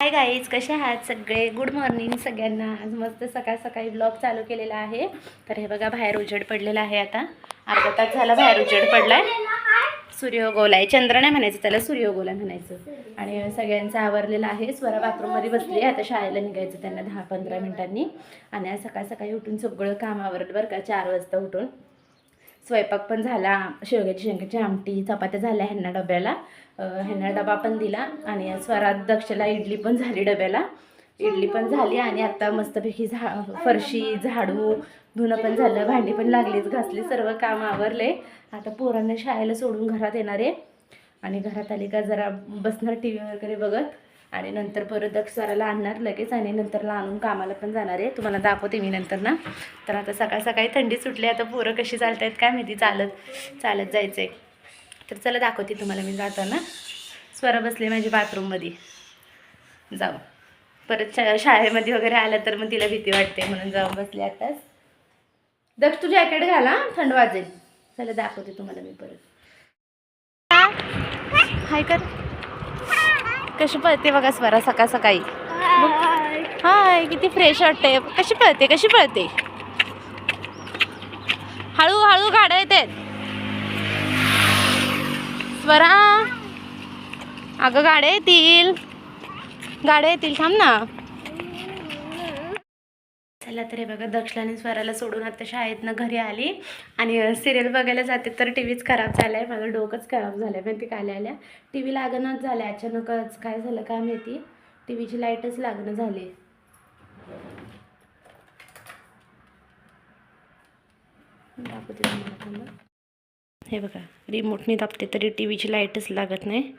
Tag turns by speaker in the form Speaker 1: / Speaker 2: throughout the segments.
Speaker 1: Hi guys कसे आहात सगळे? गुड मॉर्निंग सगळ्यांना. आज मस्त सकाळ सकाळी ब्लॉग चालू केलेला आहे. तर हे बघा बाहेर उजेड पडलेला आहे आता. अर्धा तास झाला बाहेर उजेड पडलाय. सूर्योगोल आहे चंद्र नाही म्हणायचं त्याला सूर्योगोल आहे म्हणायचं. आणि सगळ्यांचं आवरलेलं आहे. स्वरा बाथरूममध्ये बसली आहे आता शाळेला निघायचं त्यांना दहा पंधरा मिनिटांनी. आणि आज सकाळ सकाळी उठून सगळं काम आवरलं बरं का चार वाजता उठून. स्वयंपाक पण झाला शेवग्याची शेंगाची आमटी चपात्या झाल्या ह्यांना डब्याला. ह्यांना डबा पण दिला आणि स्वरात दक्षला इडली पण झाली डब्याला. इडली पण झाली आणि आता मस्तपैकी झा फरशी झाडू धुणं पण झालं भांडी पण लागलीच घासली सर्व काम आवरले. आता पोरांना शाळेला सोडून घरात येणार आहे. आणि घरात आली का जरा बसणार टी व्ही वगैरे बघत. आणि नंतर परत दक्षराला आणणार लगेच आणि नंतरला आणून कामाला पण जाणार आहे. तुम्हाला दाखवते मी नंतर ना. तर आता सकाळ सकाळी थंडी सुटली आता पोरं कशी चालत आहेत काय माहिती चालत चालत जायचं आहे तर चला दाखवते तुम्हाला मी जाताना. स्वरा बसले माझी बाथरूममध्ये. जाऊ. परत शा शाळेमध्ये वगैरे आलं तर मग तिला भीती वाटते म्हणून जाऊन बसले आताच. दक्ष तू जॅकेट घाला थंड वाजेल. चला दाखवते तुम्हाला मी परत. हाय कर. कशी पळते बघा स्वरा सकाळ सकाळी? हाय किती फ्रेश वाटते कशी पळते कशी पळते? हळूहळू गाड्या येतात स्वरा. अगं गाड्या येतील. गाड्या येतील थांब ना. चला तर हे बघा दक्षलाने स्वराला सोडून आता शाळेतनं घरी आली. आणि सिरियल बघायला जाते तर टी व्हीच खराब झाला आहे माझं डोकंच खराब झालं आहे माहिती काय आल्या. टी व्ही लागणंच झालं आहे अचानकच. काय झालं काय माहिती? टी व्हीची लाईटच लागणं झाली दाखवते हे बघा रिमोटने दाबते तरी टी व्हीची लाईटच लागत नाही.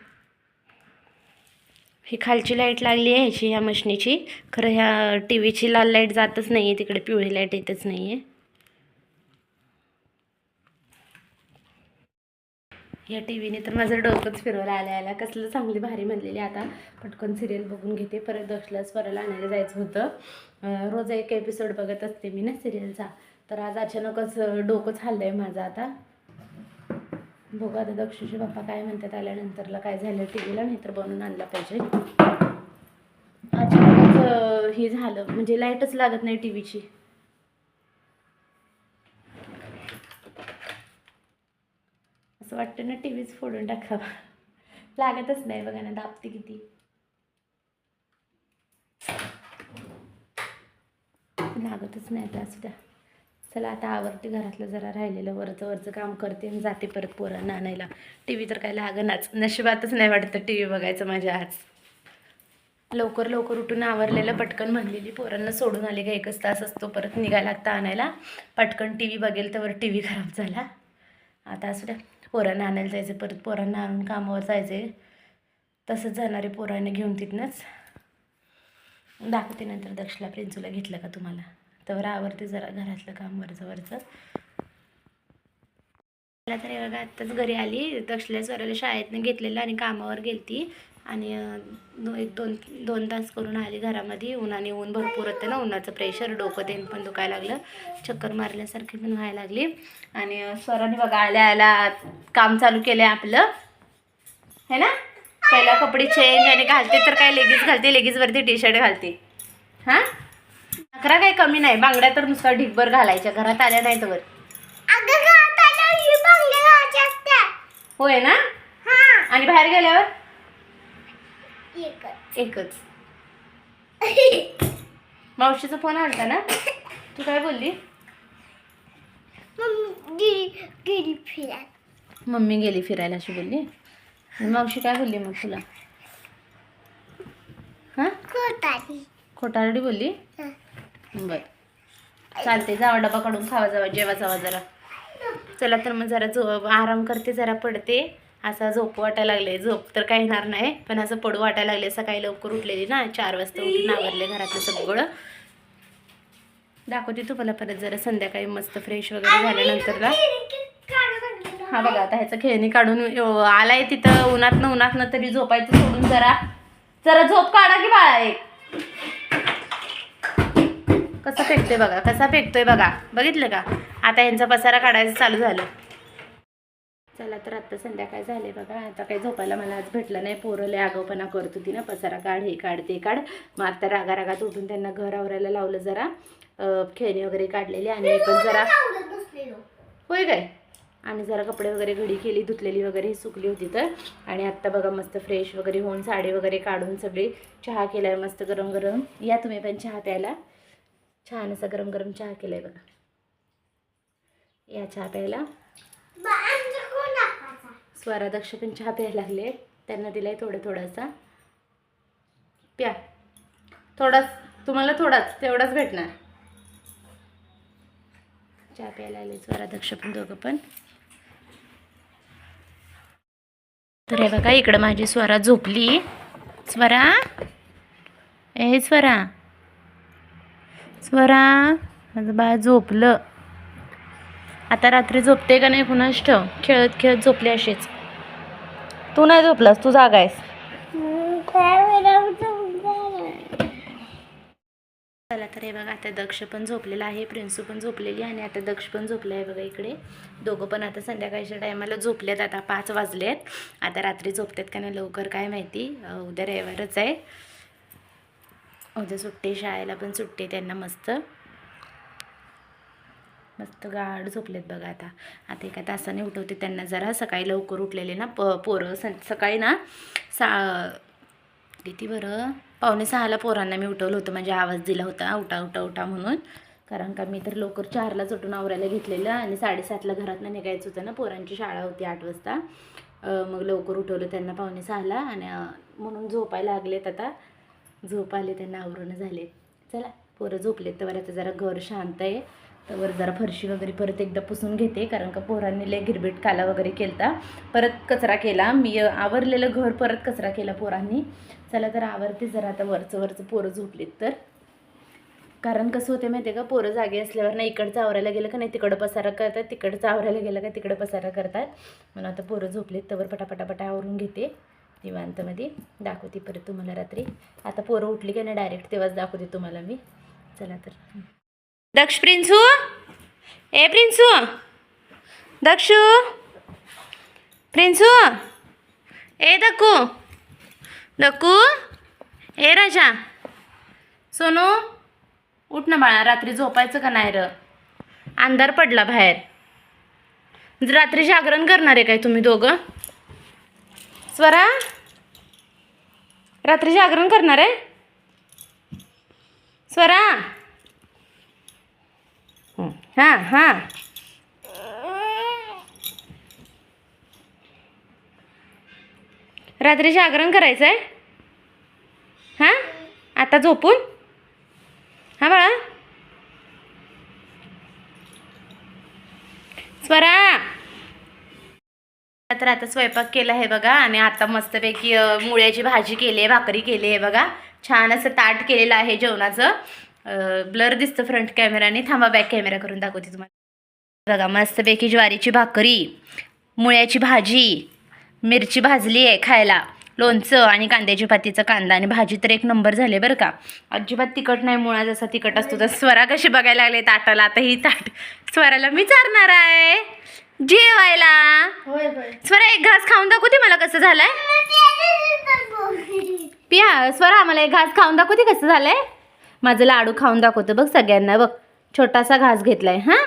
Speaker 1: ही खालची लाइट लागली आहे ह्याची ह्या मशनीची. खरं ह्या टी व्हीची लाल लाइट जातच नाही आहे तिकडे पिवळी लाइट येतच नाही आहे या टी व्हीने तर माझं डोकंच फिरवलं आल्या आल्या. कसलं चांगली भारी म्हणलेली आता. पटकन सिरियल बघून घेते. परत दक्षला स्वराला आणायला जायचं होतं. रोज एक एपिसोड बघत असते मी ना सिरियलचा तर आज अचानकच डोकंच हल्लं आहे माझं आता. बघू आता दक्षूचे पप्पा काय म्हणतात आल्यानंतरला काय झालं टी व्हीला नाही तर बनवून आणला पाहिजे. अचानकच हे झालं म्हणजे लाईटच लागत नाही टी व्हीची असं वाटतं ना टी व्हीच फोडून टाकावा. लागतच नाही बघा ना दाबते किती. लागतच नाही आता असू द्या. चला आता आवडते घरातलं जरा राहिलेलं वरचं वरचं काम करते आणि जाते परत पोरांना आणायला. टी व्ही तर काय लागणाच नशिबातच नाही वाटतं टी व्ही बघायचं माझ्या आज. लवकर लवकर उठून आवरलेलं पटकन म्हणलेली पोरांना सोडून आले का एकच तास असतो परत निघायला लागतं आणायला. पटकन टी व्ही बघेल तर टी व्ही खराब झाला. आता असू द्या पोरांना आणायला जायचं परत पोरांना आणून कामावर जायचे तसंच जाणारे पोरांना घेऊन तिथनंच. दाखवते नंतर दक्षला प्रिन्सूला घेतलं का तुम्हाला? तर आवरते जरा घरातलं काम वरचं वरचं. मला तर बघा आत्ताच घरी आली. दक्षल्या स्वराला शाळेतनं घेतलेलं आणि कामावर गेलती. आणि दो एक दोन दोन तास करून आली घरामध्ये उन्हाने ऊन भरपूर होतं ना उन्हाचं प्रेशर डोकं तेन पण दुखायला लागलं. चक्कर मारल्यासारखी पण व्हायला लागली. आणि स्वराने बघा आल्या आल्या काम चालू केलं आहे आपलं. है ना? पहिला कपडे चेंज आणि घालते तर काय लेगीज घालते लेगीजवरती टी शर्ट घालते. हां? अकरा काही कमी नाही. बांगड्या तर नुसता ढिगभर घालायच्या. घरात आल्या नाही तर होय ना? आणि बाहेर गेल्यावर? एकच. मावशीचा फोन आलता ना? तू काय बोलली? मम्मी गेली फिरायला. अशी बोलली? आणि मावशी काय बोलली मग तुला? हां? खोटारडी बोलली? बर. चालते जावा डबा काढून खावा जावा जेवा जावा जरा. चला तर मग जरा झो आराम करते जरा पडते. असा झोप वाटायला लागले. झोप तर काही येणार नाही पण असं पडू वाटायला लागले. सकाळी लवकर उठलेली ना चार वाजता उठून आवरले घरातलं सगळं. दाखवते तुम्हाला परत जरा संध्याकाळी मस्त फ्रेश वगैरे झाल्यानंतरला. हा बघा आता ह्याचं खेळणी काढून आलाय तिथं उन्हातनं उन्हातनं तरी झोपायचं सोडून जरा. जरा झोप काढा की बाळा एक. कसा फेकतोय बघा कसा फेकतोय बघा. बघितलं का? आता यांचा पसारा काढायचं चालू झालं. चला तर आत्ता संध्याकाळ झाले बघा. आता काही झोपायला मला आज भेटलं नाही. पोरं लय करत होती ना. पसारा काढ हे काढ ते काढ. मग आता रागा रागात उठून त्यांना घर आवरायला लावलं जरा. खेळणी वगैरे काढलेली आणि पण जरा होय काय? आणि जरा कपडे वगैरे घडी केली धुतलेली वगैरे ही सुकली होती तर. आणि आत्ता बघा मस्त फ्रेश वगैरे होऊन साडी वगैरे काढून सगळी चहा केलाय मस्त गरम गरम या तुम्ही पण चहा प्यायला. छान असा गरम गरम चहा केलाय बघा. या चहा प्यायला. स्वरा दक्ष पण चहा प्यायला लागले. त्यांना दिलाय थोडं थोडासा. प्या. थोडाच तुम्हाला थोडाच. तेवढाच भेटणार. चहा प्यायला आले स्वरा दक्ष पण दोघं पण. तर हे बघा इकडं माझी स्वरा झोपली. स्वरा. ए स्वरा. स्वरा माझं बाळ झोपलं. आता रात्री झोपते का नाही कुणास ठेव खेळत खेळत झोपले असेच तू नाही झोपलास तू जागा आहेस. चला तर हे बघा आता दक्ष पण झोपलेला आहे प्रिन्सू पण झोपलेली आणि आता दक्ष पण झोपलं आहे बघा इकडे. दोघं पण आता संध्याकाळच्या टायमाला झोपलेत आता पाच वाजलेत. आता रात्री झोपतात का नाही लवकर काय माहिती. उद्या रविवारच आहे. उद्या सुट्टी शाळेला पण सुट्टी त्यांना मस्त. मस्त गाढ झोपलेत बघा आता. आता एका तासाने उठवते त्यांना जरा. सकाळी लवकर उठलेले ना प पोरं. सं सकाळी ना सा किती बरं? पावणे सहाला पोरांना मी उठवलं होतं. म्हणजे आवाज दिला होता. उठा उठा उठा म्हणून. कारण का मी तर लवकर चारलाच उठून आवरायला घेतलेलं आणि साडेसातला घरातनं निघायचं होतं ना. पोरांची शाळा होती आठ वाजता. मग लवकर उठवलं त्यांना पावणे सहाला आणि म्हणून झोपायला लागलेत आता. झोप आले त्यांना आवरून झाले. चला पोरं झोपलेत तर आता जरा घर शांत आहे. तर जरा फरशी वगैरे परत एकदा पुसून घेते कारण का पोरांनी लय गिरबीट काला वगैरे केलता. परत कचरा केला. मी आवरलेलं घर परत कचरा केला पोरांनी. चला तर आवरते जरा आता वरचं वरचं पोरं झोपलीत तर. कारण कसं होते माहिती आहे का पोरं जागे असल्यावर ना इकडचं आवरायला गेलं का नाही तिकडं पसारा करतात तिकडचं आवरायला गेलं का तिकडं पसारा करतात. म्हणून आता पोरं झोपलेत तर पटापटापटा आवरून घेते. निवांतमध्ये दाखवते परत तुम्हाला रात्री. आता पोरं उठली की नाही डायरेक्ट तेव्हाच दाखवते तुम्हाला मी. चला तर. दक्ष प्रिन्सू ए प्रिन्सू दक्षू? प्रिन्सू ए दक्कू? दक्कू? ए राजा? सोनू? उठ ना बाळा रात्री झोपायचं का नाही र? अंधार पडला बाहेर. रात्री जागरण करणार आहे काय तुम्ही दोघं? स्वरा? रात्री जागरण करणार आहे? स्वरा? हां हां. रात्री जागरण करायचं आहे? हां? आता झोपून? हां बाळा. स्वरा! तर आता स्वयंपाक केला आहे बघा. आणि आता मस्तपैकी मुळ्याची भाजी केली आहे भाकरी केली आहे बघा. छान असं ताट केलेलं आहे जेवणाचं. ब्लर दिसतं फ्रंट कॅमेराने. थांबा बॅक कॅमेरा करून दाखवते तुम्हाला. बघा मस्तपैकी ज्वारीची भाकरी मुळ्याची भाजी मिरची भाजली आहे खायला. लोणचं आणि कांद्याची पातीचा कांदा आणि भाजी तर एक नंबर झाले बरं का. अजिबात तिखट नाही मुळा जसा तिखट असतो तर स्वरा कशी बघायला लागले ताटाला. आता ही ताट स्वराला मी चारणार आहे. जेवायला. स्वरा एक घास खाऊन दाखवते मला कसं झालंय. पिया स्वरा मला एक घास खाऊन दाखवते कसं झालंय. माझं लाडू खाऊन दाखवतं बघ सगळ्यांना बघ. छोटासा घास घेतलाय हां?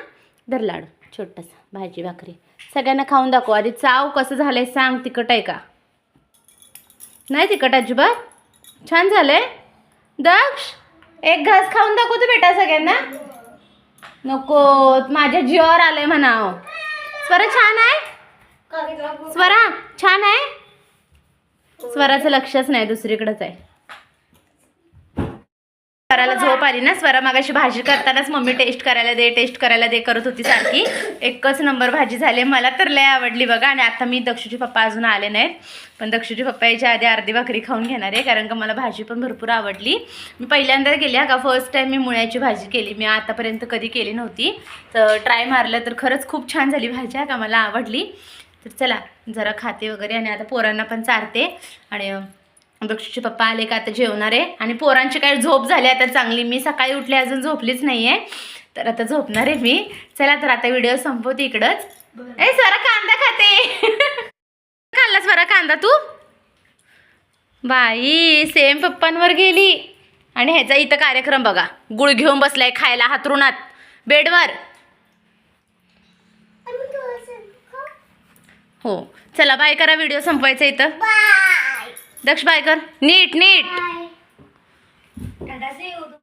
Speaker 1: धर लाडू छोटासा भाजी भाकरी. सगळ्यांना खाऊन दाखव. आधी चाव कसं झालंय सांग तिखट आहे का? नाही तिखट अजिबात? छान झालंय. दक्ष एक घास खाऊन दाखवतो बेटा सगळ्यांना. नको माझ्या जीवावर आलंय म्हणाव. स्वरा छान आहे? स्वरा छान आहे? स्वराचं लक्षच नाही दुसरीकडेच आहे. स्वराला झोप आली ना स्वरा मागाशी भाजी करतानाच मम्मी टेस्ट करायला दे टेस्ट करायला दे करत होती सारखी. एकच नंबर भाजी झाली मला तर लय आवडली बघा. आणि आता मी दक्षूचे पप्पा अजून आले नाहीत. पण दक्षूचे पप्पा याच्या आधी अर्धी भाकरी खाऊन घेणार आहे. कारण का मला भाजी पण भरपूर आवडली. मी पहिल्यांदा गेली हा का? फर्स्ट टाईम मी मुळ्याची भाजी केली. मी आतापर्यंत कधी केली नव्हती. तर ट्राय मारलं तर खरंच खूप छान झाली भाजी हा का? मला आवडली. तर चला जरा खाते वगैरे आणि आता पोरांना पण चारते. आणि दक्षूचे पप्पा आले का आता जेवणार? आहे आणि पोरांची काय झोप झाली आता चांगली? मी सकाळी उठले अजून झोपलीच नाही आहे तर आता झोपणार आहे मी. चला तर आता व्हिडिओ संपवते इकडंच. ए स्वरा कांदा खाते. खाल्ला स्वरा कांदा तू? बाई सेम पप्पांवर गेली. आणि ह्याचा इथं कार्यक्रम बघा. गुळ घेऊन बसलाय खायला हातरुणात. बेडवर. हो. चला बाय करा व्हिडिओ संपवायचा इथं. दक्ष बाय कर नीट. नीट